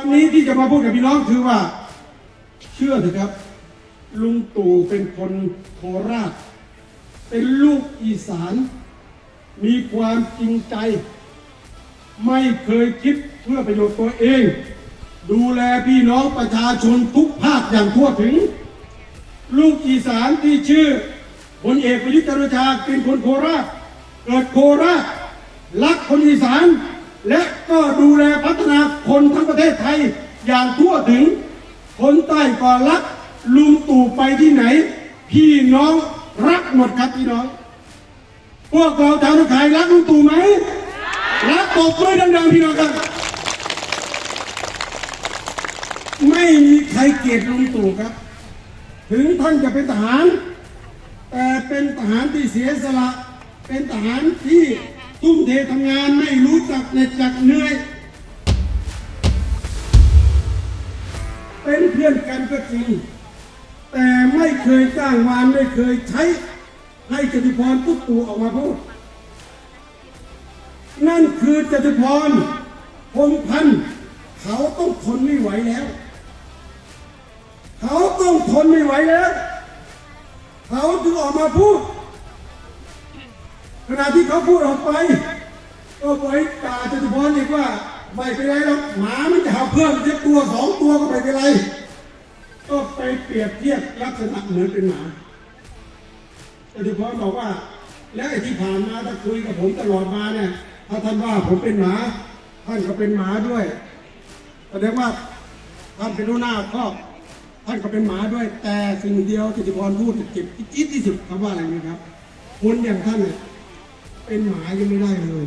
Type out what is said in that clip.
วันนี้ที่จะมาพูดกับพี่น้องคือว่า เชื่อเถอะครับ ลุงตู่เป็นคนโคราช เป็นลูกอีสาน มีความจริงใจ ไม่เคยคิดเพื่อประโยชน์ตัวเอง ดูแลพี่น้องประชาชนทุกภาคอย่างทั่วถึง ลูกอีสานที่ชื่อพลเอกประยุทธ์จันทร์โอชาเป็นคนโคราช เกิดโคราชรักคนอีสาน และก็ดูแล คนทั้งประเทศไทยอย่างทั่วถึง คนใต้ก็รักลุงตู่ไปที่ไหน พี่น้องรักหมดครับพี่น้อง พวกเราชาวนาขายรักลุงตู่ไหมรักตบมือดังๆพี่น้องครับไม่มีใครเกลียดลุงตู่ครับ ถึงท่านจะเป็นทหาร แต่เป็นทหารที่เสียสละ เป็นทหารที่ทุ่มเททำงานไม่รู้จักเหน็ดจักเหนื่อย เป็นเพื่อนกันก็จริง แต่ไม่เคยจ้างวานไม่เคยใช้ให้จตุพรพุทตู่ออกมาพูด นั่นคือจตุพรพงพันธ์เขาต้องทนไม่ไหวแล้ว เขาต้องทนไม่ไหวแล้ว เขาจึงออกมาพูดขณะที่เขาพูดออกไป ก็ไปด่าจตุพรอีกว่า ไม่เป็นไรหรอกหมามันจะหาเพิ่มจะตัวสองตัวก็ไม่เป็นไร ก็ไปเปรียบเทียบลักษณะเหมือนเป็นหมาจตุพรบอกว่า แล้วไอ้ที่ผ่านมาถ้าคุยกับผมตลอดมาเนี่ยถ้าท่านว่าผมเป็นหมา ท่านก็เป็นหมาด้วยแสดงว่าท่านเป็นหัวหน้าครอบท่านก็เป็นหมาด้วย แต่สิ่งเดียวที่จตุพรพูดเจ็บจี๊ดที่สุดคำว่าอะไรนะครับคนอย่างท่านเนี่ยเป็นหมายังไม่ได้เลย